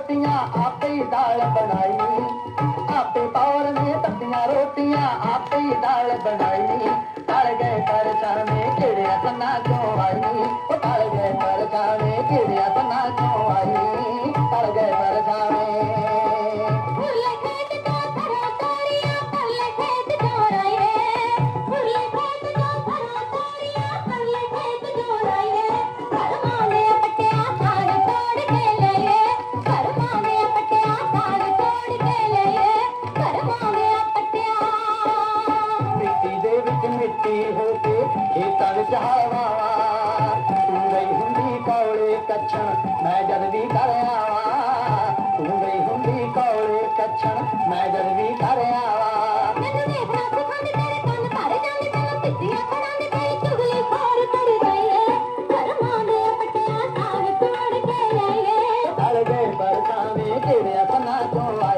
ਆਪੇ ਦਾਲ ਬਣਾਈ। ਆਪੇ ਪੌਰ ਨੇ ਤੱਤੀਆਂ ਰੋਟੀਆਂ ਆਪੇ ਹੀ ਦਾਲ ਬਣਾਈ। ਤਲ ਗਏ ਪਰਛਾਵੇਂ ਕਿਹੜਿਆ ਸਨਾ ਚੋਂ ਆਈ ਉਹ ਤਲ ਗਏ ਪਰਛਾਵੇਂ ਕਿਹੜਿਆ ਖੇਤਾਂ ਵਿੱਚ ਹਵਾ ਤੂੰ ਗਈ ਹੁੰਦੀ ਕੌਲੇ ਕੱਛਣ ਮੈਂ ਜਦ ਵੀ ਘਰ ਆਵਾਂ। ਤੂੰ ਗਈ ਹੁੰਦੀ ਕੌਲੇ ਕੱਛਣ ਮੈਂ ਜਦ ਵੀ ਘਰ ਆਵਾਂ। ਤੇਰੇ ਕੰਨ ਭਰ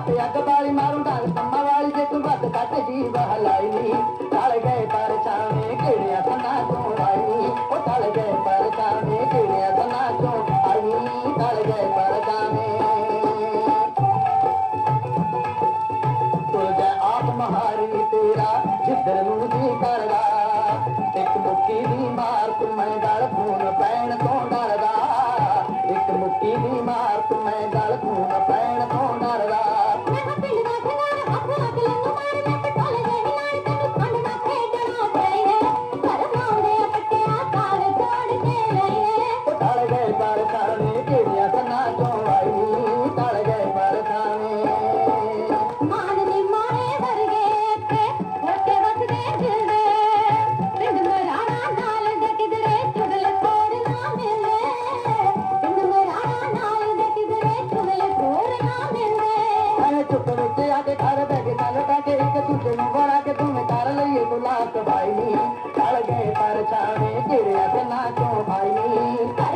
ਤਾਲੀ ਆਪੇ ਅੱਗ ਬਾਲੀ ਮਾਰੂ ਡਾਂਗ ਕੰਮਾਂ ਵਾਲੀ ਜੇ ਤੂੰ ਵੱਧ ਕੱਟ ਦੀ ਬਹਲਾਈ ਨੀ। ਤਲ ਗਏ ਪਰਛਾਵੇਂ ਕਿਹੜਿਆ ਸਨਾ ਚੋਂ ਆਈ। ਉਹ ਤਲ ਗਏ ਪਰਛਾਵੇਂ ਕਿਹੜਿਆ ਸਨਾ ਚੋਂ ਆਈ। ਤਲ ਗਏ ਪਰਛਾਵੇਂ ਤੁਰ ਜਾ ਆਪ ਮਹਾਰੀ ਤੇਰਾ, ਜਿੱਧਰ ਨੂੰ ਜੀ। ਕਰਦਾ ਇੱਕ ਮੁੱਕੀ ਦੀ ਮਾਰ ਤੂੰ ਮੈਂ ਗਲ ਖੂਨ ਪੈਣ ਤੋਂ ਡਰਦਾ। ਇੱਕ ਮੁੱਕੀ ਦੀ ਮਾਰ ਤੂੰ ਮੈਂ ਗਲ ਖੂਨ नाचो भाई काळगे परचावे गिर्यात नाचो भाई